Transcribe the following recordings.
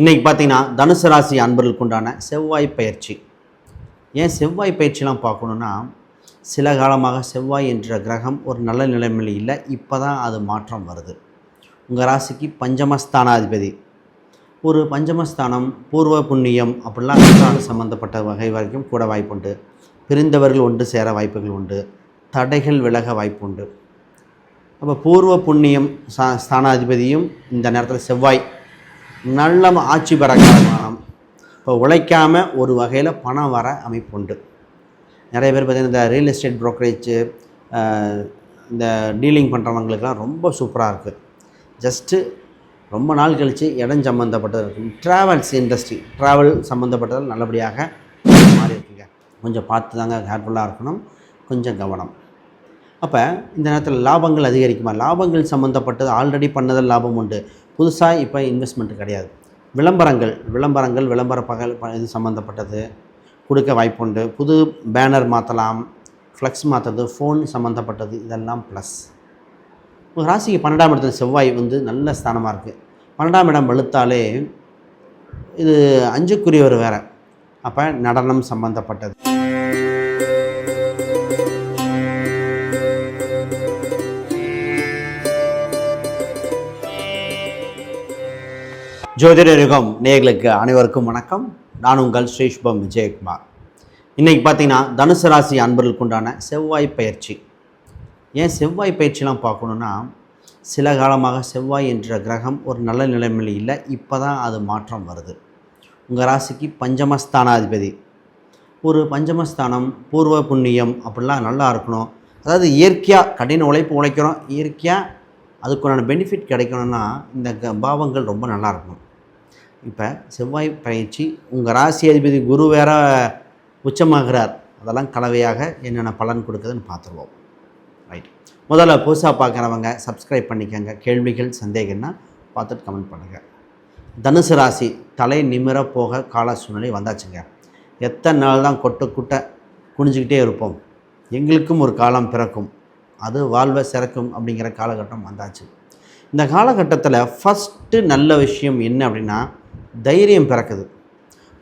இன்றைக்கி பார்த்தீங்கன்னா தனுசு ராசி அன்பர்களுக்கு உண்டான செவ்வாய் பயிற்சி. ஏன் செவ்வாய் பயிற்சிலாம் பார்க்கணுன்னா சில காலமாக செவ்வாய் என்ற கிரகம் ஒரு நல்ல நிலைமையில் இல்லை இப்போ தான் அது மாற்றம் வருது. உங்கள் ராசிக்கு பஞ்சமஸ்தானாதிபதி. ஒரு பஞ்சமஸ்தானம் பூர்வ புண்ணியம் அப்படிலாம் நூற்றாண்டு சம்மந்தப்பட்ட வகை வரைக்கும் கூட வாய்ப்புண்டு பிரிந்தவர்கள் ஒன்று சேர வாய்ப்புகள் உண்டு. தடைகள் விலக வாய்ப்பு உண்டு. அப்போ பூர்வ புண்ணியம் சா ஸ்தானாதிபதியும் இந்த நேரத்தில் செவ்வாய். நல்ல ஆட்சி பெற காரணம் இப்போ உழைக்காமல் ஒரு வகையில் பணம் வர அமைப்பு உண்டு நிறைய பேர் பார்த்தீங்கன்னா இந்த ரியல் எஸ்டேட் ப்ரோக்கரேஜ் இந்த டீலிங் பண்ணுறவங்களுக்கெல்லாம் ரொம்ப சூப்பராக இருக்குது ஜஸ்ட்டு ரொம்ப நாள் கழித்து இடம் சம்மந்தப்பட்டது இருக்கும் ட்ராவல்ஸ் இண்டஸ்ட்ரி ட்ராவல் சம்மந்தப்பட்டதால் நல்லபடியாக மாறி இருக்குங்க. கொஞ்சம் பார்த்து தாங்க கேர்ஃபுல்லாக இருக்கணும். கொஞ்சம் கவனம். அப்போ இந்த நேரத்தில் லாபங்கள் அதிகரிக்குமா? லாபங்கள் சம்மந்தப்பட்டது ஆல்ரெடி பண்ணதில் லாபம் உண்டு. புதுசாக இப்போ இன்வெஸ்ட்மெண்ட் கிடையாது. விளம்பரங்கள் விளம்பரங்கள் விளம்பர பகல் இது சம்மந்தப்பட்டது கொடுக்க வாய்ப்புண்டு. புது பேனர் மாற்றலாம் ஃப்ளெக்ஸ் மாற்றுறது ஃபோன் சம்மந்தப்பட்டது இதெல்லாம் ப்ளஸ் உங்கள் ராசிக்கு பன்னெண்டாம் இடத்துல செவ்வாய் வந்து நல்ல ஸ்தானமாக இருக்குது பன்னெண்டாம் இடம் வெளுத்தாலே இது அஞ்சுக்குரியவர் வேறு. அப்போ நடனம் சம்மந்தப்பட்டது ஜோதிட யுகம் நேர்களுக்கு அனைவருக்கும் வணக்கம். நான் உங்கள் ஸ்ரீஷ்பம் விஜயகுமார். இன்றைக்கி பார்த்தீங்கன்னா தனுசு ராசி அன்பர்களுக்கு உண்டான செவ்வாய் பயிற்சி. ஏன் செவ்வாய் பயிற்சிலாம் பார்க்கணுன்னா சில காலமாக செவ்வாய் என்ற கிரகம் ஒரு நல்ல நிலைமையில் இல்லை இப்போ தான் அது மாற்றம் வருது. உங்கள் ராசிக்கு பஞ்சமஸ்தானாதிபதி. ஒரு பஞ்சமஸ்தானம் பூர்வ புண்ணியம் அப்படிலாம் நல்லா இருக்கணும். அதாவது இயற்கையாக கடின உழைப்பு உழைக்கிறோம் இயற்கையாக அதுக்குண்டான பெனிஃபிட் கிடைக்கணும்னா இந்த க பாவங்கள் ரொம்ப நல்லாயிருக்கும் இப்போ செவ்வாய் பயிற்சி உங்கள் ராசி அதிபதி குரு வேற உச்சமாகிறார். அதெல்லாம் கலவையாக என்னென்ன பலன் கொடுக்குதுன்னு பார்த்துருவோம். ரைட் முதல்ல புதுசாக பார்க்குறவங்க சப்ஸ்கிரைப் பண்ணிக்கோங்க. கேள்விகள் சந்தேகம்னா பார்த்துட்டு கமெண்ட் பண்ணுங்கள் தனுசு ராசி தலை நிமிர போக கால சூழ்நிலை வந்தாச்சுங்க. எத்தனை நாள் தான் கொட்ட குட்ட குனிஞ்சிக்கிட்டே இருப்போம். எங்களுக்கும் ஒரு காலம் பிறக்கும். அது வாழ்வை சிறக்கும் அப்படிங்கிற காலகட்டம் வந்தாச்சு. இந்த காலகட்டத்தில் ஃபஸ்ட்டு நல்ல விஷயம் என்ன அப்படின்னா தைரியம் பிறக்குது.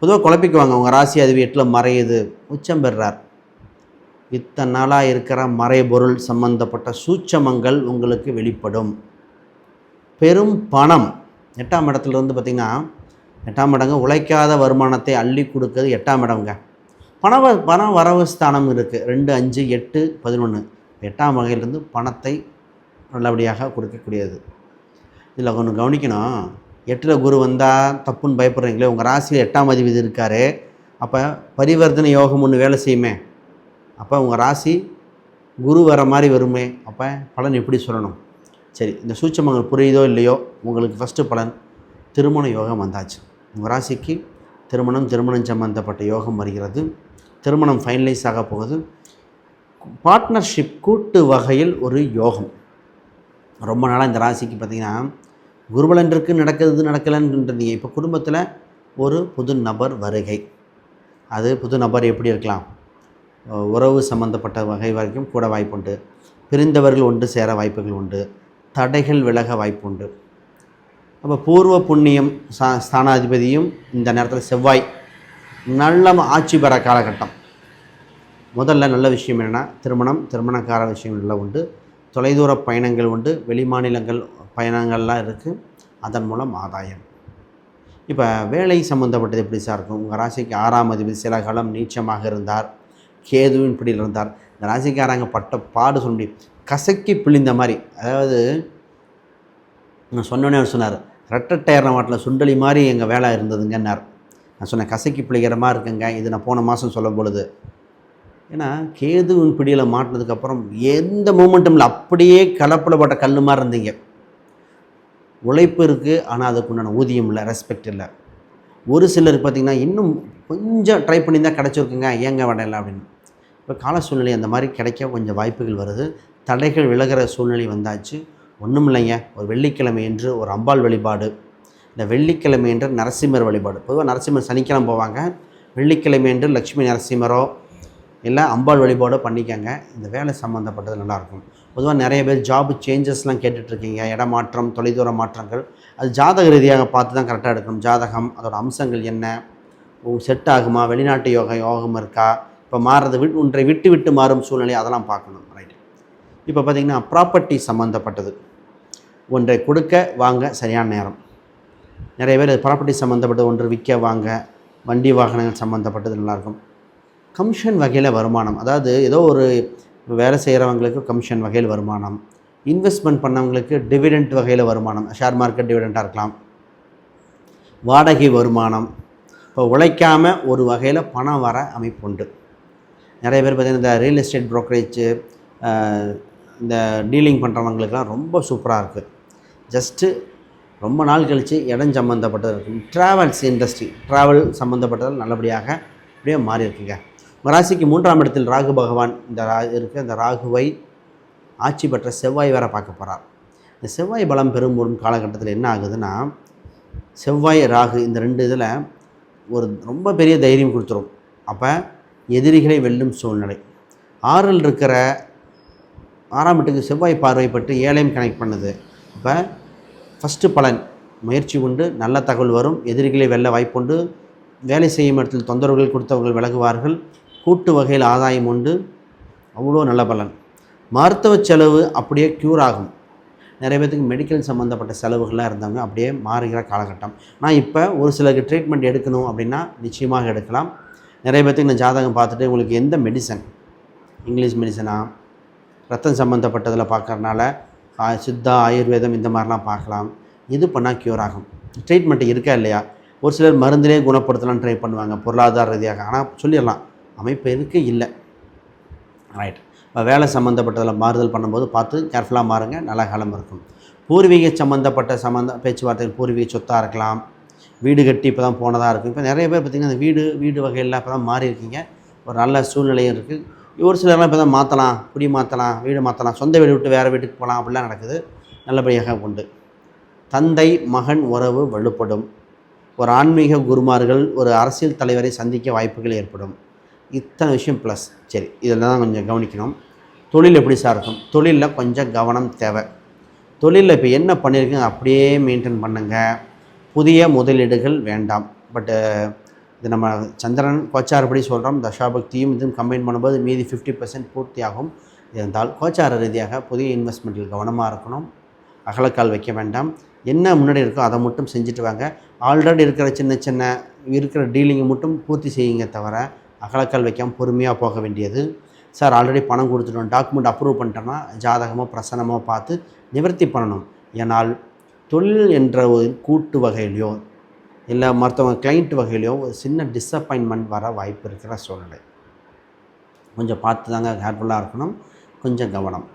பொதுவாக குழப்பிக்குவாங்க உங்கள் ராசி அது வீட்டில் மறையுது உச்சம் பெறுறார் இத்தனை நாளாக இருக்கிற மறைபொருள் சம்பந்தப்பட்ட சூட்சமங்கள் உங்களுக்கு வெளிப்படும். பெரும் பணம். எட்டாம் இடத்துலேருந்து பார்த்திங்கன்னா எட்டாம் இடங்க உழைக்காத வருமானத்தை அள்ளி கொடுக்கறது எட்டாம் இடம்ங்க. பணவ பண வரவு ஸ்தானம் இருக்குது ரெண்டு அஞ்சு எட்டு பதினொன்று எட்டாம் வகையிலிருந்து பணத்தை நல்லபடியாக கொடுக்கக்கூடியது. இதில் ஒன்று கவனிக்கணும். எட்டில் குரு வந்தால் தப்புன்னு பயப்படுறீங்களே உங்கள் ராசியில் எட்டாம் அதிபதி இருக்கார். அப்போ பரிவர்த்தனை யோகம் ஒன்று வேலை செய்யுமே. அப்போ உங்கள் ராசி குரு வர மாதிரி வருமே. அப்போ பலன் எப்படி சொல்லணும்? சரி இந்த சூட்சமங்கள் புரியுதோ இல்லையோ உங்களுக்கு ஃபஸ்ட்டு பலன் திருமண யோகம் வந்தாச்சு. உங்கள் ராசிக்கு திருமணம் திருமணம் சம்பந்தப்பட்ட யோகம் வருகிறது. திருமணம் ஃபைனலைஸ் ஆக போகுது. பார்ட்னர்ஷிப் கூட்டு வகையில் ஒரு யோகம். ரொம்ப நாளாக இந்த ராசிக்கு பார்த்திங்கன்னா குருபலன் நடக்கிறது நடக்கலைன்னு நடக்கலைன்றீங்க இப்போ குடும்பத்தில் ஒரு புது நபர் வருகை. அது புது நபர் எப்படி இருக்கலாம்? உறவு சம்பந்தப்பட்ட வகை வரைக்கும் கூட வாய்ப்புண்டு பிரிந்தவர்கள் ஒன்று சேர வாய்ப்புகள் உண்டு. தடைகள் விலக வாய்ப்புண்டு அப்போ பூர்வ புண்ணியம் சா ஸ்தானாதிபதியும் இந்த நேரத்தில் செவ்வாய். நல்ல ஆட்சி பெற காலகட்டம். முதல்ல நல்ல விஷயம் என்னென்னா திருமணம் திருமணக்கார விஷயங்கள்லாம் உண்டு. தொலைதூர பயணங்கள் உண்டு. வெளிமாநிலங்கள் பயணங்கள்லாம் இருக்குது அதன் மூலம் ஆதாயம். இப்போ வேலை சம்மந்தப்பட்டது எப்படி சார் இருக்கும்? உங்கள் ராசிக்கு ஆறாம் அதிபதி சில காலம் நீச்சமாக இருந்தார். கேதுவின் பிடியில் இருந்தார். இந்த ராசிக்காரங்க பட்ட பாடு சொல்ல முடியும் கசக்கி பிழிந்த மாதிரி அதாவது நான் சொன்னோன்னே அவர் சொன்னார் ரெட்டை டயர் மாட்டில் சுண்டலி மாதிரி எங்கள் வேலை இருந்ததுங்கன்னார். நான் சொன்னேன் கசக்கி பிழிக்கிற மாதிரி இருக்குங்க. இது நான் போன மாதம் சொல்லும் பொழுது. ஏன்னா கேதுவின் பிடியில் மாட்டினதுக்கப்புறம் எந்த மூமெண்ட்டும் இல்லை அப்படியே கலப்பில் போட்ட கல் மாதிரி இருந்தீங்க. உழைப்பு இருக்குது ஆனால் அதுக்குண்டான ஊதியம் இல்லை ரெஸ்பெக்ட் இல்லை. ஒரு சிலர் பார்த்திங்கன்னா இன்னும் கொஞ்சம் ட்ரை பண்ணி தான் கிடச்சிருக்குங்க ஏங்க வடையில அப்படின்னு. இப்போ கால சூழ்நிலை அந்த மாதிரி கிடைக்க கொஞ்சம் வாய்ப்புகள் வருது. தடைகள் விலகிற சூழ்நிலை வந்தாச்சு. ஒன்றும் இல்லைங்க ஒரு வெள்ளிக்கிழமை என்று ஒரு அம்பாள் வழிபாடு இந்த வெள்ளிக்கிழமை என்று நரசிம்மர் வழிபாடு. பொதுவாக நரசிம்மர் சனிக்கிழமை போவாங்க வெள்ளிக்கிழமை என்று லக்ஷ்மி நரசிம்மரோ இல்லை அம்பாள் வழிபாடோ பண்ணிக்கங்க. இந்த வேலை சம்மந்தப்பட்டது நல்லாயிருக்கும் பொதுவாக நிறைய பேர் ஜாப் சேஞ்சஸ்லாம் கேட்டுட்ருக்கீங்க. இடமாற்றம் தொலைதூர மாற்றங்கள். அது ஜாதக ரீதியாக பார்த்து தான் கரெக்டாக எடுக்கணும். ஜாதகம் அதோடய அம்சங்கள் என்ன? செட் ஆகுமா? வெளிநாட்டு யோகம் யோகம் இருக்கா? இப்போ மாறுறது விட்டு ஒன்றை விட்டு விட்டு மாறும் சூழ்நிலை அதெல்லாம் பார்க்கணும். ரைட் இப்போ பார்த்திங்கன்னா ப்ராப்பர்ட்டி சம்மந்தப்பட்டது ஒன்றை கொடுக்க வாங்க சரியான நேரம். நிறைய பேர் ப்ராப்பர்ட்டி சம்மந்தப்பட்டது ஒன்று விற்க வாங்க வண்டி வாகனங்கள் சம்மந்தப்பட்டது நல்லாயிருக்கும். கமிஷன் வகையில் வருமானம். அதாவது ஏதோ ஒரு வேலை செய்கிறவங்களுக்கு கமிஷன் வகையில் வருமானம். இன்வெஸ்ட்மெண்ட் பண்ணவங்களுக்கு டிவிடெண்ட் வகையில் வருமானம். ஷேர் மார்க்கெட் டிவிடெண்ட்டாக இருக்கலாம். வாடகை வருமானம். இப்போ உழைக்காமல் ஒரு வகையில் பணம் வர அமைப்பு உண்டு. நிறைய பேர் பார்த்திங்கன்னா இந்த ரியல் எஸ்டேட் ப்ரோக்கரேஜ் இந்த டீலிங் பண்ணுறவங்களுக்குலாம் ரொம்ப சூப்பராக இருக்குது ஜஸ்ட்டு ரொம்ப நாள் கழித்து இடம் சம்மந்தப்பட்டது இருக்கும். ட்ராவல்ஸ் இண்டஸ்ட்ரி ட்ராவல் சம்மந்தப்பட்டதால் நல்லபடியாக அப்படியே மாறி இருக்குங்க. ராசிக்கு மூன்றாம் இடத்தில் ராகு பகவான் இந்த ரா இருக்க. அந்த ராகுவை ஆட்சி பெற்ற செவ்வாய் வேற பார்க்க போகிறார் இந்த செவ்வாய் பலம் பெறும்போது காலகட்டத்தில் என்ன ஆகுதுன்னா செவ்வாய் ராகு இந்த ரெண்டு இதில் ஒரு ரொம்ப பெரிய தைரியம் கொடுத்துரும். அப்போ எதிரிகளை வெல்லும் சூழ்நிலை. ஆறில் இருக்கிற ஆறாம் வீட்டுக்கு செவ்வாய் பார்வைப்பட்டு ஏழையும் கனெக்ட் பண்ணுது. அப்போ ஃபஸ்ட்டு பலன் முயற்சி உண்டு நல்ல தகவல் வரும். எதிரிகளை வெல்ல வாய்ப்புண்டு. வேலை செய்யும் இடத்தில் தொந்தரவுகள் கொடுத்தவர்கள் விலகுவார்கள். கூட்டு வகையில் ஆதாயம் உண்டு. அவ்வளோ நல்ல பலன். மருத்துவ செலவு அப்படியே க்யூர் ஆகும். நிறைய பேத்துக்கு மெடிக்கல் சம்மந்தப்பட்ட செலவுகள்லாம் இருந்தவங்க அப்படியே மாறுகிற காலகட்டம். நான் இப்போ ஒரு சிலருக்கு ட்ரீட்மெண்ட் எடுக்கணும் அப்படின்னா நிச்சயமாக எடுக்கலாம். நிறைய பேத்துக்கு நான் ஜாதகம் பார்த்துட்டு உங்களுக்கு எந்த மெடிசன் இங்கிலீஷ் மெடிசனா ரத்தம் சம்மந்தப்பட்டதில் பார்க்குறனால ஆ- சித்தா ஆயுர்வேதம் இந்த மாதிரிலாம் பார்க்கலாம். இது பண்ணால் க்யூர் ஆகும். ட்ரீட்மெண்ட் இருக்கா இல்லையா? ஒரு சிலர் மருந்திலே குணப்படுத்தலாம் ட்ரை பண்ணுவாங்க. பொருளாதார ரீதியாக. ஆனால் சொல்லிடலாம். அமைப்பு இருக்கு இல்லை. ரைட் இப்போ வேலை சம்மந்தப்பட்டதில் மாறுதல் பண்ணும்போது பார்த்து கேர்ஃபுல்லாக மாறுங்க. நல்ல காலம் இருக்கும். பூர்வீக சம்மந்தப்பட்ட சம்மந்த பேச்சுவார்த்தைகள் பூர்வீக சொத்தாக இருக்கலாம். வீடு கட்டி இப்போ தான் போனதாக இருக்கும். இப்போ நிறைய பேர் பார்த்திங்கன்னா அந்த வீடு வீடு வகையெல்லாம் இப்போ தான் மாறி இருக்கீங்க. ஒரு நல்ல சூழ்நிலையும் இருக்குது ஒரு சிலர்லாம் இப்போ தான் மாற்றலாம் குடி மாற்றலாம் வீடு மாற்றலாம் சொந்த வீடு விட்டு வேறு வீட்டுக்கு போகலாம் அப்படிலாம் நடக்குது. நல்லபடியாக உண்டு. தந்தை மகன் உறவு வலுப்படும். ஒரு ஆன்மீக குருமார்கள் ஒரு அரசியல் தலைவரை சந்திக்க வாய்ப்புகள் ஏற்படும். இத்தனை விஷயம் ப்ளஸ் சரி இதெல்லாம் தான் கொஞ்சம் கவனிக்கணும். தொழில் எப்படி சார் இருக்கும்? தொழிலில் கொஞ்சம் கவனம் தேவை. தொழிலில் இப்போ என்ன பண்ணியிருக்கீங்க அப்படியே மெயின்டைன் பண்ணுங்கள் புதிய முதலீடுகள் வேண்டாம். பட்டு இது நம்ம சந்திரன் கோச்சாரப்படி சொல்கிறோம் தசாபக்தியும் இதுவும் கம்பைன் பண்ணும்போது மீதி ஃபிஃப்டி பர்சன்ட் பூர்த்தியாகும். இருந்தால் கோச்சார ரீதியாக புதிய இன்வெஸ்ட்மெண்ட்டில் கவனமாக இருக்கணும். அகலக்கால் வைக்க வேண்டாம். என்ன முன்னாடி இருக்கோ அதை மட்டும் செஞ்சுட்டு வாங்க. ஆல்ரெடி இருக்கிற சின்ன சின்ன இருக்கிற டீலிங்கை மட்டும் பூர்த்தி செய்யுங்க தவிர அகலக்கால் வைக்காமல் பொறுமையாக போக வேண்டியது. சார் ஆல்ரெடி பணம் கொடுத்துட்டோம். டாக்குமெண்ட் அப்ரூவ் பண்ணிட்டோன்னா ஜாதகமோ பிரசனமோ பார்த்து நிவர்த்தி பண்ணணும். ஏனால் தொழில் என்ற ஒரு கூட்டு வகையிலையோ இல்லை மற்றவங்க கிளைண்ட் வகையிலையோ ஒரு சின்ன டிஸப்பாயின்மெண்ட் வர வாய்ப்பு இருக்கிற சூழ்நிலை. கொஞ்சம் பார்த்து தாங்க கேர்ஃபுல்லாக இருக்கணும். கொஞ்சம் கவனம்.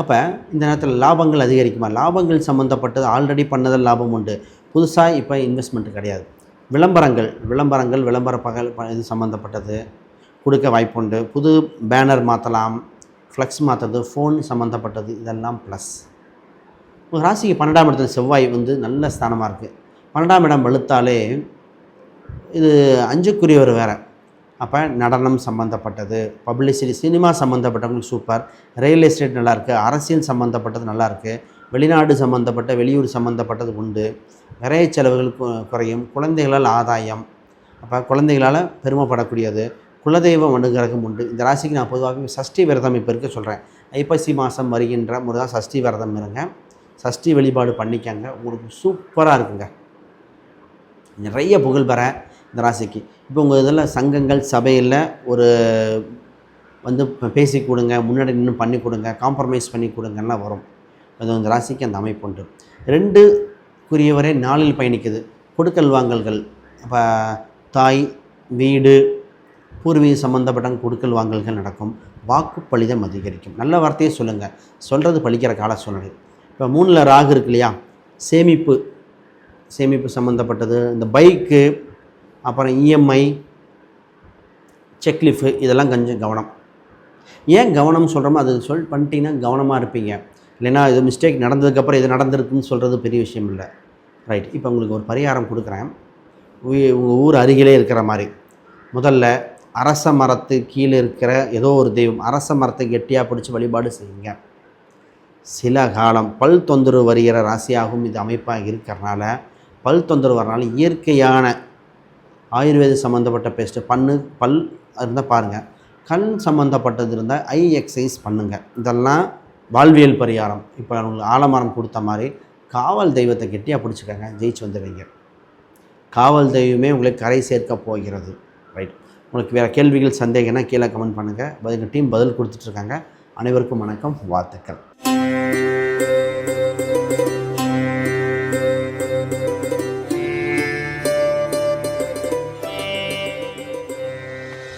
அப்போ இந்த நேரத்தில் லாபங்கள் அதிகரிக்குமா? லாபங்கள் சம்மந்தப்பட்டது ஆல்ரெடி பண்ணதில் லாபம் உண்டு. புதுசாக இப்போ இன்வெஸ்ட்மெண்ட் கிடையாது. விளம்பரங்கள் விளம்பரங்கள் விளம்பர பகல் இது சம்மந்தப்பட்டது கொடுக்க வாய்ப்புண்டு. புது பேனர் மாற்றலாம் ஃப்ளெக்ஸ் மாற்றுறது ஃபோன் சம்மந்தப்பட்டது இதெல்லாம் ப்ளஸ் உங்கள் ராசிக்கு பன்னெண்டாம் இடத்துல செவ்வாய் வந்து நல்ல ஸ்தானமாக இருக்குது பன்னெண்டாம் இடம் வெளுத்தாலே இது அஞ்சுக்குரியவர் வேறு. அப்போ நடனம் சம்மந்தப்பட்டது பப்ளிசிட்டி சினிமா சம்மந்தப்பட்டவங்களுக்கு சூப்பர் ரியல் எஸ்டேட் நல்லாயிருக்கு அரசியல் சம்மந்தப்பட்டது நல்லாயிருக்கு வெளிநாடு சம்மந்தப்பட்ட வெளியூர் சம்மந்தப்பட்டது உண்டு. நிறைய செலவுகள் குறையும். குழந்தைகளால் ஆதாயம். அப்போ குழந்தைகளால் பெருமைப்படக்கூடியது. குலதெய்வம் அனுகிரகம் உண்டு. இந்த ராசிக்கு நான் பொதுவாகவே சஷ்டி விரதம் இப்போ இருக்க சொல்கிறேன் ஐப்பசி மாதம் வருகின்ற முறை தான் சஷ்டி விரதம் இருங்க. சஷ்டி வழிபாடு பண்ணிக்கங்க. உங்களுக்கு சூப்பராக இருக்குங்க. நிறைய புகழ் பெற இந்த ராசிக்கு. இப்போ உங்கள் இதில் சங்கங்கள் சபையில் ஒரு வந்து பேசி கொடுங்க. முன்னாடி நின்று பண்ணி கொடுங்க. காம்ப்ரமைஸ் பண்ணி கொடுங்கன்னா வரும். அது அந்த ராசிக்கு அந்த அமைப்பு உண்டு. ரெண்டு குறியவரே நாளில் பயணிக்குது. கொடுக்கல் வாங்கல்கள் இப்போ தாய் வீடு பூர்வீக சம்மந்தப்பட்ட கொடுக்கல் வாங்கல்கள் நடக்கும். வாக்கு பலிதம் அதிகரிக்கும். நல்ல வார்த்தையே சொல்லுங்கள் சொல்கிறது பழிக்கிற கால சூழ்நிலை. இப்போ மூணில் ராகு இருக்கு இல்லையா? சேமிப்பு சேமிப்பு சம்மந்தப்பட்டது இந்த பைக்கு அப்புறம் இஎம்ஐ செக்லிஃபு இதெல்லாம் கொஞ்சம் கவனம். ஏன் கவனம் சொல்கிறோமோ அது சொல் பண்ணிட்டீங்கன்னா கவனமாக இருப்பீங்க. இல்லைன்னா இது மிஸ்டேக் நடந்ததுக்கப்புறம் இது நடந்திருக்குன்னு சொல்கிறது பெரிய விஷயம் இல்லை. ரைட் இப்போ உங்களுக்கு ஒரு பரிகாரம் கொடுக்குறேன். உங்கள் ஊர் அருகிலே இருக்கிற மாதிரி. முதல்ல அரச மரத்து கீழே இருக்கிற ஏதோ ஒரு தெய்வம் அரச மரத்தை கெட்டியாக பிடிச்சி வழிபாடு செய்யுங்க. சில காலம் பல் தொந்தரவு வருகிற ராசியாகவும் இது அமைப்பாக இருக்கிறனால பல் தொந்தரவு வரனால இயற்கையான ஆயுர்வேத சம்மந்தப்பட்ட பேஸ்ட்டு பண்ணு பல் இருந்தால் பாருங்கள் கண் சம்மந்தப்பட்டது இருந்தால் ஐ எக்ஸசைஸ் பண்ணுங்கள் இதெல்லாம் வாழ்வியல் பரிகாரம். இப்போ உங்களுக்கு ஆலமரம் கொடுத்த மாதிரி காவல் தெய்வத்தை கெட்டியாக பிடிச்சிக்கங்க. ஜெயிச்சு வந்துடுவீங்க. காவல் தெய்வமே உங்களை கரை சேர்க்க போகிறது. ரைட் உங்களுக்கு வேறு கேள்விகள் சந்தேகம்னா கீழே கமெண்ட் பண்ணுங்கள் பதில் டீம் பதில் கொடுத்துட்ருக்காங்க அனைவருக்கும் வணக்கம் வாழ்த்துக்கள்.